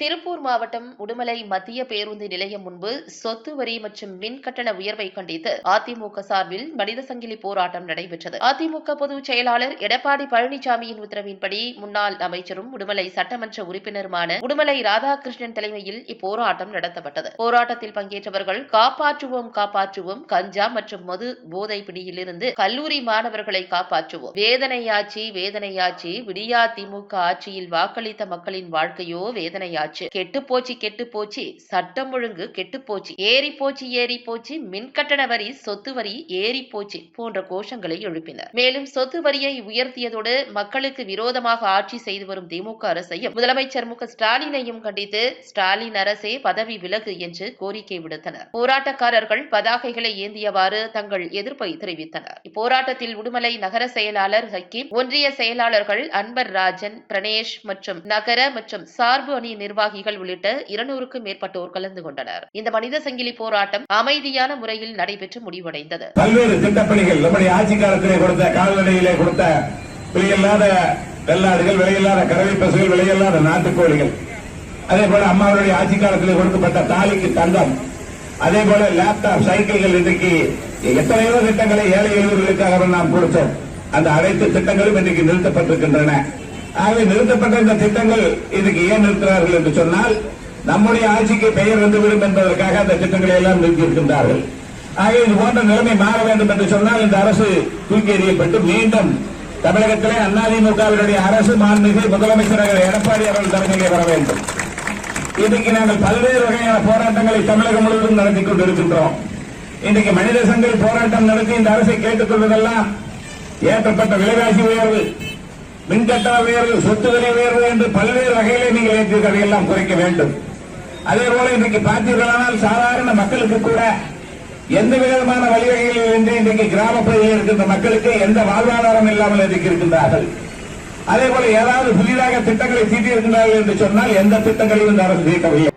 திருப்பூர் மாவட்டம் உடுமலை மத்திய பேருந்து நிலையம் முன்பு சொத்து வரி மற்றும் மின் கட்டண உயர்வை கண்டித்து அதிமுக சார்பில் மனித சங்கிலி போராட்டம் நடைபெற்றது. அதிமுக பொதுச் செயலாளர் எடப்பாடி பழனிசாமியின் உத்தரவின்படி முன்னாள் அமைச்சரும் உடுமலை சட்டமன்ற உறுப்பினருமான உடுமலை ராதாகிருஷ்ணன் தலைமையில் இப்போராட்டம் நடத்தப்பட்டது. போராட்டத்தில் பங்கேற்றவர்கள் காப்பாற்றுவோம் காப்பாற்றுவோம் கஞ்சா மற்றும் மது போதை பிடியிலிருந்து கல்லூரி மாணவர்களை காப்பாற்றுவோம். வேதனையாச்சி வேதனையாச்சி விடியா திமுக ஆட்சியில் வாக்களித்த மக்களின் வாழ்க்கையோ ஆச்சு. கெட்டு போச்சு கெட்டு போச்சு. சட்டம் ஒழுங்கு கெட்டு போச்சு. ஏறி போச்சு ஏறி போச்சு. மின் கட்டண வரி சொத்து வரி ஏறி போச்சு போன்ற கோஷங்களை எழுப்பினர். மேலும் சொத்து வரியை உயர்த்தியதோடு மக்களுக்கு விரோதமாக ஆட்சி செய்து வரும் திமுக அரசையும் முதலமைச்சர் மு ஸ்டாலினையும் கண்டித்து ஸ்டாலின் அரசே பதவி விலகு என்று கோரிக்கை விடுத்தனர். போராட்டக்காரர்கள் பதாகைகளை ஏந்தியவாறு தங்கள் எதிர்ப்பை தெரிவித்தனர். இப்போராட்டத்தில் உடுமலை நகர செயலாளர் ஹக்கீம் ஒன்றிய செயலாளர்கள் அன்பர் ராஜன் பிரணேஷ் மற்றும் நகர மற்றும் சார்பு அணி நிர்வாகிகள் உள்ளிட்ட இருநூறுக்கும் மேற்பட்டோர் கலந்து கொண்டனர். இந்த மனித சங்கிலி போராட்டம் அமைதியான முறையில் நடைபெற்று முடிவடைந்தது. பல்வேறு திட்டப்பணிகள் நம்முடைய ஆட்சி காலத்திலே கொடுத்த கால்நடையிலே கொடுத்த விலையில்லாத வெள்ளாடுகள் விலையில்லாத கறவை பசுகள் விலையில்லாத நாட்டுக்கோழிகள். அதே போல அம்மாவுடைய ஆட்சி காலத்திலே கொடுக்கப்பட்ட தாலிக்கு தங்கம். அதே போல லேப்டாப் சைக்கிள்கள் இன்றைக்கு எத்தனையோ திட்டங்களை ஏழை எளியவர்களுக்காக நாம் கொடுத்தோம். அந்த அனைத்து திட்டங்களும் இன்றைக்கு நிறுத்தப்பட்டிருக்கின்றன. ஆகவே நிறுத்தப்பட்ட இந்த திட்டங்கள் இதுக்கு ஏன் நிறுத்துகிறார்கள் என்று சொன்னால் நம்முடைய ஆட்சிக்கு பெயர் வந்துவிடும் என்பதற்காக அந்த திட்டங்களை எல்லாம் நிறுத்தியிருக்கின்றார்கள் ஆகவே இது போன்ற நிலைமை மாற வேண்டும் என்று சொன்னால் இந்த அரசு தூக்கி எறியப்பட்டு மீண்டும் தமிழகத்திலே அதிமுகவினுடைய அரசு மாண்புமிகு முதலமைச்சர் எடப்பாடி அவர்கள் தலைமையிலே வர வேண்டும். இன்றைக்கு நாங்கள் பல்வேறு வகையான போராட்டங்களை தமிழகம் முழுவதும் நடத்தி கொண்டிருக்கின்றோம். இன்றைக்கு மனித சங்கில் போராட்டம் நடத்தி இந்த அரசை கேட்டுக் கொள்வதெல்லாம் ஏற்றப்பட்ட விலைவாசி உயர்வு. மின்கட்டண உயர்வு சொத்து விலை உயர்வு என்று பல்வேறு வகைகளை நீங்கள் ஏற்றிருக்க எல்லாம் குறைக்க வேண்டும். அதே போல இன்றைக்கு பார்த்தீர்களானால் சாதாரண மக்களுக்கு கூட எந்த விதமான வழிவகைகளில் இருந்து இன்றைக்கு கிராம பகுதியில் இருக்கின்ற மக்களுக்கு எந்த வாழ்வாதாரம் இல்லாமல் இன்றைக்கு இருக்கின்றார்கள். அதே போல ஏதாவது புதிதாக திட்டங்களை தீட்டியிருக்கின்றார்கள் என்று சொன்னால் எந்த திட்டங்களையும் இந்த அரசு தீர்க்கவில்லை